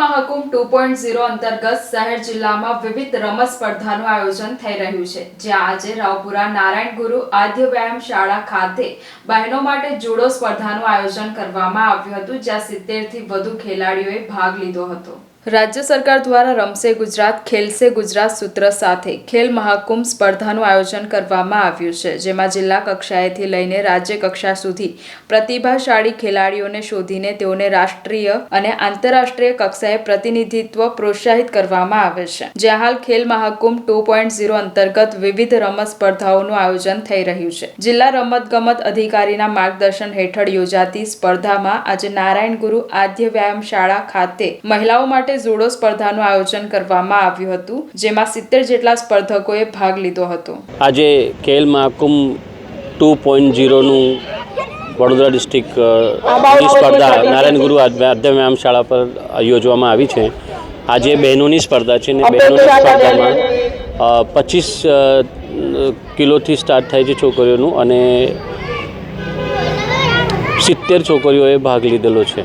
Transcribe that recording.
Mahakumbh two point zero અંતર્ગત શહેર જિલ્લામાં વિવિધ રમત સ્પર્ધાનું આયોજન થઈ રહ્યું છે, જ્યાં આજે રાવપુરા નારાયણ ગુરુ આદ્ય વ્યાયામ શાળા ખાતે બહેનો માટે જુડો સ્પર્ધાનું આયોજન કરવામાં આવ્યું હતું, જ્યાં સિત્તેરથી વધુ ખેલાડીઓએ ભાગ લીધો હતો. રાજ્ય સરકાર દ્વારા રમશે ગુજરાત, ખેલશે ગુજરાત સૂત્ર સાથે. ખેલ મહાકુંભ સ્પર્ધાનું આયોજન કરવામાં આવ્યું છે, જેમાં જિલ્લા કક્ષાએથી લઈને રાજ્ય કક્ષા સુધી પ્રતિભાશાળી ખેલાડીઓને શોધીને તેઓને રાષ્ટ્રીય અને આંતરરાષ્ટ્રીય કક્ષાએ પ્રતિનિધિત્વ પ્રોત્સાહિત કરવામાં આવે છે. જ્યાં હાલ ખેલ મહાકુંભ ટુ પોઈન્ટ ઝીરો અંતર્ગત વિવિધ રમત સ્પર્ધાઓનું આયોજન થઈ રહ્યું છે. જિલ્લા રમતગમત અધિકારીના માર્ગદર્શન હેઠળ યોજાતી સ્પર્ધામાં આજે નારાયણ ગુરુ આદ્ય વ્યાયામ શાળા ખાતે મહિલાઓ માટે જુડો સ્પર્ધાનું આયોજન કરવામાં આવ્યું હતું જેમાં સિત્તેર જેટલા સ્પર્ધકોએ ભાગ લીધો હતો. આજે ખેલ મહાકુંભ ટુ પોઈન્ટ ઝીરોનું વડોદરા ડિસ્ટ્રિક્ટ સ્પર્ધા નારાયણ ગુરુ વ્યાયામ શાળા પર યોજવામાં આવી છે. આજે બહેનોની સ્પર્ધા છે ને બહેનોની સ્પર્ધામાં પચીસ કિલોથી સ્ટાર્ટ થાય છે છોકરીઓનું અને સિત્તેર છોકરીઓએ ભાગ લીધેલો છે.